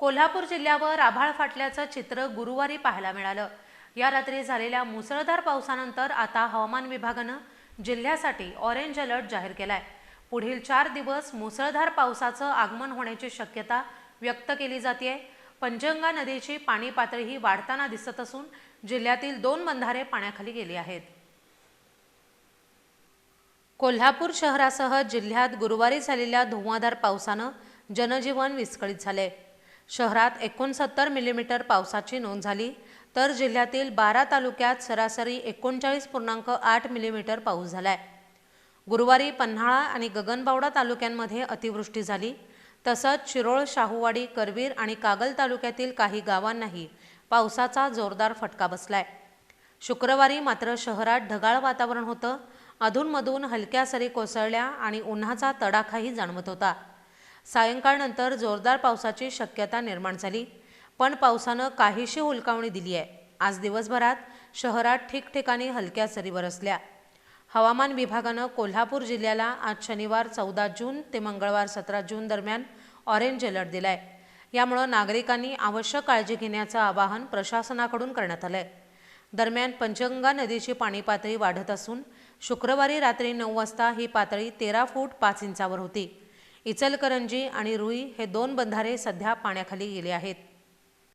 कोल्हापूर जिल्ह्यावर आभाळ फाटल्याचं चित्र गुरुवारी पाहायला मिळालं. या रात्री झालेल्या मुसळधार पावसानंतर आता हवामान विभागानं जिल्ह्यासाठी ऑरेंज अलर्ट जाहीर केलाय. पुढील चार दिवस मुसळधार पावसाचं आगमन होण्याची शक्यता व्यक्त केली जाते पंचंगा नदीची पाणी पातळीही वाढताना दिसत असून जिल्ह्यातील दोन बंधारे पाण्याखाली गेली आहेत. कोल्हापूर शहरासह जिल्ह्यात गुरुवारी झालेल्या धुवाधार पावसानं जनजीवन विस्कळीत झाले शहरात एकोणसत्तर मिलीमीटर पावसाची नोंद झाली. तर जिल्ह्यातील बारा तालुक्यात सरासरी एकोणचाळीस पूर्णांक आठ मिलीमीटर पाऊस झालाय. गुरुवारी पन्हाळा आणि गगनबावडा तालुक्यांमध्ये अतिवृष्टी झाली. तसंच शिरोळ शाहूवाडी करवीर आणि कागल तालुक्यातील काही गावांनाही पावसाचा जोरदार फटका बसलाय. शुक्रवारी मात्र शहरात ढगाळ वातावरण होतं. अधूनमधून हलक्या सरी कोसळल्या आणि उन्हाचा तडाखाही जाणवत होता. सायंकाळनंतर जोरदार पावसाची शक्यता निर्माण झाली. पण पावसानं काहीशी हुलकावणी दिली आहे. आज दिवसभरात शहरात ठिकठिकाणी हलक्या सरी बरसल्या हवामान विभागानं कोल्हापूर जिल्ह्याला आज शनिवार चौदा जून ते मंगळवार सतरा जून दरम्यान ऑरेंज अलर्ट दिलाय. यामुळं नागरिकांनी आवश्यक काळजी घेण्याचं आवाहन प्रशासनाकडून करण्यात आलंय. दरम्यान पंचगंगा नदीची पाणी पातळी वाढत असून शुक्रवारी रात्री नऊ वाजता ही पातळी तेरा फूट पाच इंचावर होती. इचलकरंजी आणि रुई हे दोन बंधारे सध्या पाण्याखाली गेले आहेत.